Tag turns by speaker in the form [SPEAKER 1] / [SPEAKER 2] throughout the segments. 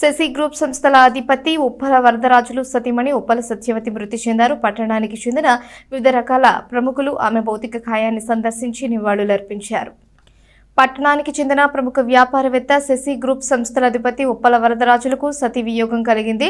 [SPEAKER 1] Shashi group సంస్థల అధిపతి ఉప్పల వరదరాజులు సతీమణి ఉప్పల సత్యవతి మృతి చెందారు. పట్టణానికి చెందిన వివిధ రకాల ప్రముఖులు ఆమె భౌతిక కాయాన్ని సందర్శించి నివాళులర్పించారు. పట్టణానికి చెందిన ప్రముఖ వ్యాపారవేత్త శశి గ్రూప్ సంస్థల అధిపతి ఉప్పల వరదరాజులకు సతీ వియోగం కలిగింది.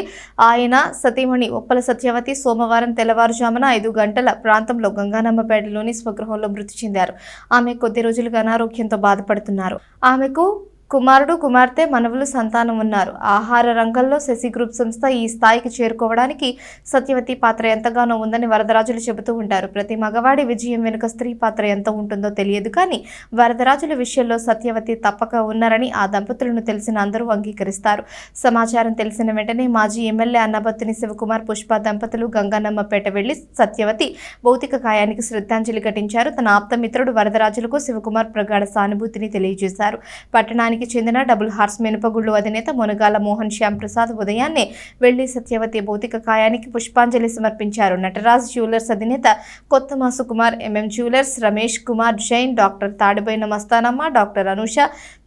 [SPEAKER 1] ఆయన సతీమణి ఉప్పల సత్యవతి సోమవారం తెల్లవారుజామున ఐదు గంటల ప్రాంతంలో గంగానమ్మపేటలోని స్వగృహంలో మృతి చెందారు. ఆమె కొద్ది రోజులుగా అనారోగ్యంతో బాధపడుతున్నారు. ఆమెకు కుమారుడు కుమార్తె మనవులు సంతానం ఉన్నారు. ఆహార రంగంలో శశి గ్రూప్ సంస్థ ఈ స్థాయికి చేరుకోవడానికి సత్యవతి పాత్ర ఎంతగానో ఉందని వరదరాజులు చెబుతూ ఉంటారు. ప్రతి మగవాడి విజయం వెనుక స్త్రీ పాత్ర ఎంత ఉంటుందో తెలియదు కానీ వరదరాజుల విషయంలో సత్యవతి తప్పక ఉన్నారని ఆ దంపతులను తెలిసిన అందరూ అంగీకరిస్తారు. సమాచారం తెలిసిన వెంటనే మాజీ ఎమ్మెల్యే అన్నబత్తిని శివకుమార్ పుష్ప దంపతులు గంగానమ్మపేట వెళ్ళి సత్యవతి భౌతిక కాయానికి శ్రద్ధాంజలి ఘటించారు. తన ఆప్తమిత్రుడు వరదరాజులకు శివకుమార్ ప్రగాఢ సానుభూతిని తెలియజేశారు. పట్టణానికి చెందిన డబుల్ హార్స్ మినపగుళ్ళు అధినేత మునగాల మోహన్ శ్యామ్ ప్రసాద్ ఉదయాన్నే వెళ్ళి సత్యవతి భౌతిక కాయానికి పుష్పాంజలి సమర్పించారు. నటరాజ్ జ్యువెలర్స్ అధినేత కొత్త Masu Kumar MM jewellers Ramesh Kumar Jain doctor తాడిపోయిన Mastanamma doctor Anusha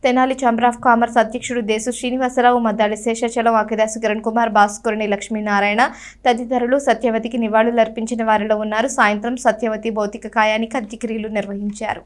[SPEAKER 1] Tenali chamber of commerce అధ్యక్షుడు దేశు శ్రీనివాసరావు మద్దాలి శేషాచలం ఆకిదాసు కిరణ్ కుమార్ భాస్కరుని లక్ష్మీనారాయణ తదితరులు సత్యవతికి నివాళులర్పించిన వారిలో ఉన్నారు. సాయంత్రం సత్యవతి భౌతిక కాయానికి అంత్యక్రియలు నిర్వహించారు.